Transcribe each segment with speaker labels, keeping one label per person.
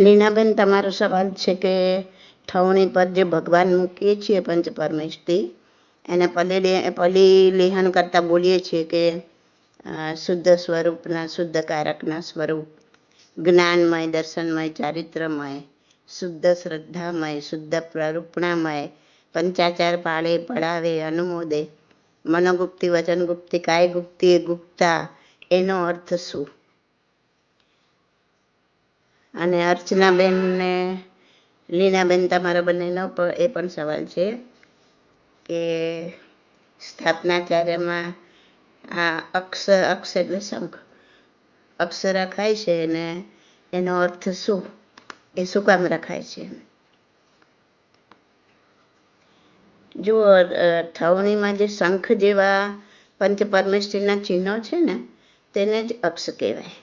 Speaker 1: લીનાબેન, તમારો સવાલ છે કે ઠવણી પર જે ભગવાન મૂકીએ છીએ પંચ પરમેશથી એને પલી પલી લેહન કરતાં બોલીએ છીએ કે શુદ્ધ સ્વરૂપના, શુદ્ધ કારકના સ્વરૂપ, જ્ઞાનમય, દર્શનમય, ચારિત્રમય, શુદ્ધ શ્રદ્ધામય, શુદ્ધ પ્રરૂપણામય, પંચાચાર પાળે, પડાવે, અનુમોદે, મનોગુપ્તિ, વચનગુપ્તિ કાય ગુપ્તિ ગુપ્તા, એનો અર્થ શું? અને અર્ચનાબેન ને લીનાબેન તમારા બંનેનો એ પણ સવાલ છે કે સ્થાપનાચાર્યમાં આ અક્ષ અક્ષ એટલે શંખ. અક્ષ રખાય છે અને એનો અર્થ શું? એ શું કામ રખાય છે જો થવણીમાં જે શંખ જેવા પંચ પરમેષ્ઠીના ચિહ્નો છે ને, તેને જ અક્ષ કહેવાય.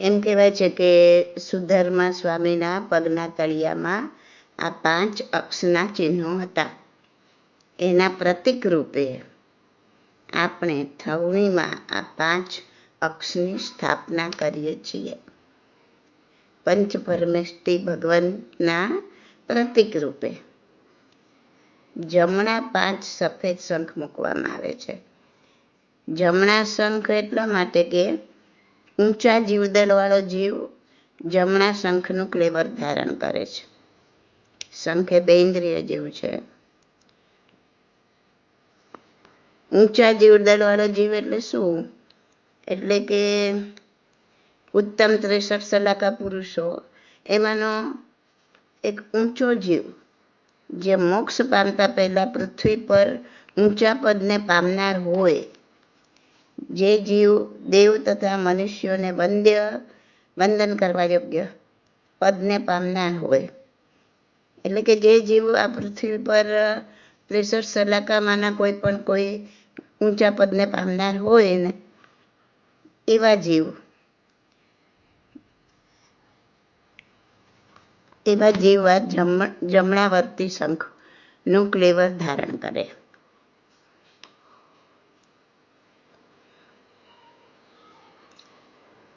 Speaker 1: એમ કહેવાય છે કે સુધર્મા સ્વામીના પગના તળિયામાં આ પાંચ અક્ષના ચિહ્નો હતા. એના પ્રતિક રૂપે આપણે થવણીમાં આ પાંચ અક્ષની સ્થાપના કરીએ છીએ. પંચ પરમેષ્ઠી ભગવાનના પ્રતિક રૂપે. જમણા પાંચ સફેદ શંખ મૂકવામાં આવે છે. જમણા શંખ એટલા માટે કે ઊંચા જીવદળવાળો જીવ જમણા શંખનું ક્લેવર ધારણ કરે છે. શંખ એ બેન્દ્રિય જીવ છે. ઊંચા જીવદળવાળો જીવ એટલે શું? એટલે કે ઉત્તમ ત્રેસઠ સલાકા પુરુષો, એમાંનો એક ઊંચો જીવ, જે મોક્ષ પામતા પહેલા પૃથ્વી પર ઊંચા પદને પામનાર હોય. જે જીવ, દેવ તથા મનુષ્યોને વંદ્ય, વંદન કરવા યોગ્ય પદને પામનાર હોય. એટલે કે જે જીવ આ પૃથ્વી પર ત્રેસઠ સલાકામાંના કોઈ પણ કોઈ ઊંચા પદને પામનાર હોય ને, એવા જીવ. એવા જીવ આ જમ શંખનું ક્લેવર ધારણ કરે.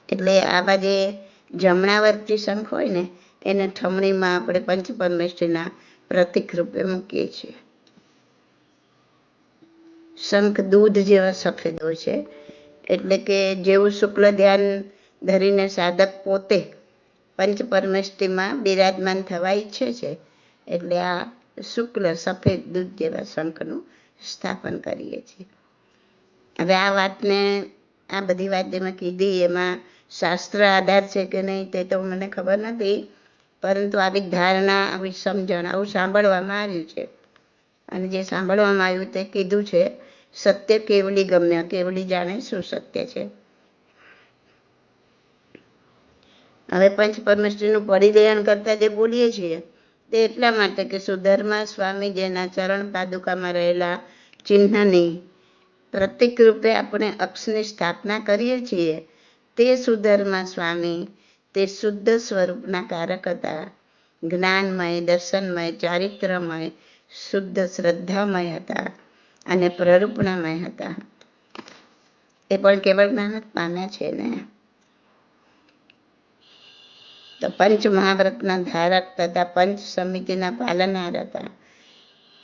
Speaker 1: એટલે આવા જે જમણાવર્તી શંખ હોય ને, એને ઠમણીમાં આપણે પંચ પરમેષ્ઠીના પ્રતિક રૂપે મૂકીએ છીએ. શંખ દૂધ જેવા સફેદ છે, એટલે કે જેવું શુક્લ ધ્યાન ધરીને સાધક પોતે પંચ પરમેષ્ઠીમાં બિરાજમાન થવા ઈચ્છે છે, એટલે આ શુક્લ સફેદ દૂધ જેવા શંખનું સ્થાપન કરીએ છીએ. હવે આ વાતને આ બધી વાત જે મેં કીધી એમાં શાસ્ત્ર આધાર છે કે નહીં તે તો મને ખબર નથી, પરંતુ આવી ધારણા, આવી સમજણ આવું સાંભળવામાં આવ્યું છે. અને જે સાંભળવામાં આવ્યું તે કીધું છે, સત્ય કેવલી ગમ્ય કેવલી જાણે શું સત્ય છે? હવે પંચ પરમેશ્વરીનું પરિદયન કરતા જે બોલીએ છીએ, તે એટલા માટે કે સુધર્મા સ્વામી જેના ચરણ પાદુકામાં રહેલા ચિહ્નની પ્રતિક રૂપે આપણે અક્ષની સ્થાપના કરીએ છીએ. તે સુધર્મા સ્વામી, તે શુદ્ધ સ્વરૂપના કારક હતા. જ્ઞાનમય, દર્શનમય, ચારિત્રમય, શુદ્ધ શ્રદ્ધામય હતા અને પ્રરૂપણામય હતા. એ પણ કેવળ જ્ઞાન જ પામ્યા છે ને? તો પંચ મહાવ્રતના ધારક તથા પંચ સમિતિના પાલનહાર હતા.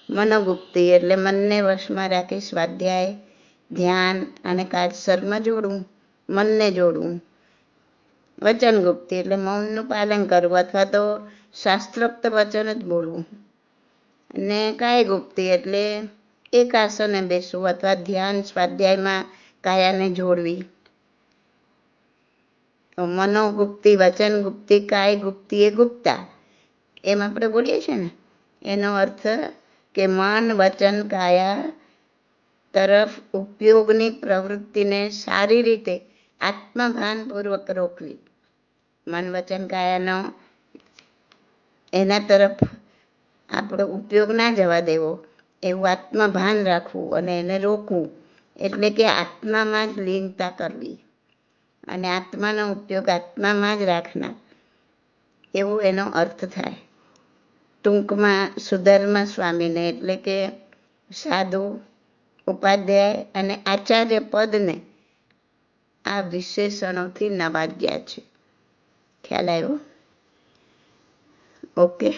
Speaker 1: મનોગુપ્તિ એટલે મનને વશમાં રાખી સ્વાધ્યાય, ધ્યાન અને કાજસરમાં જોડવું. મનને જોડવું. વચન એટલે મૌનનું પાલન કરવું અથવા તો શાસ્ત્રોક્ત વચન જ બોલવું. અને કાય ગુપ્તિ એટલે એક આસને બેસવું અથવા ધ્યાન સ્વાધ્યાયમાં કાયાને જોડવી. મનોગુપ્તિ વચન ગુપ્તિ કાય ગુપ્તિ એ ગુપ્તા. એમ આપણે બોલીએ છીએ ને. એનો અર્થ કે મન, વચન, કાયા તરફ ઉપયોગની પ્રવૃત્તિને સારી રીતે આત્મભાનપૂર્વક રોકવી. મન વચન કાયાનો એના તરફ આપણો ઉપયોગ ના જવા દેવો. એવું આત્મભાન રાખવું અને એને રોકવું એટલે કે આત્મામાં જ લીનતા કરવી. અને આત્માનો ઉપયોગ આત્મામાં જ રાખનાર એવો એનો અર્થ થાય. ટૂંકમાં સુધર્મા સ્વામીને એટલે કે સાધુ, ઉપાધ્યાય અને આચાર્ય પદને આ વિશેષણોથી નવાજ્યા છે. ખ્યાલ આવ્યો? ઓકે.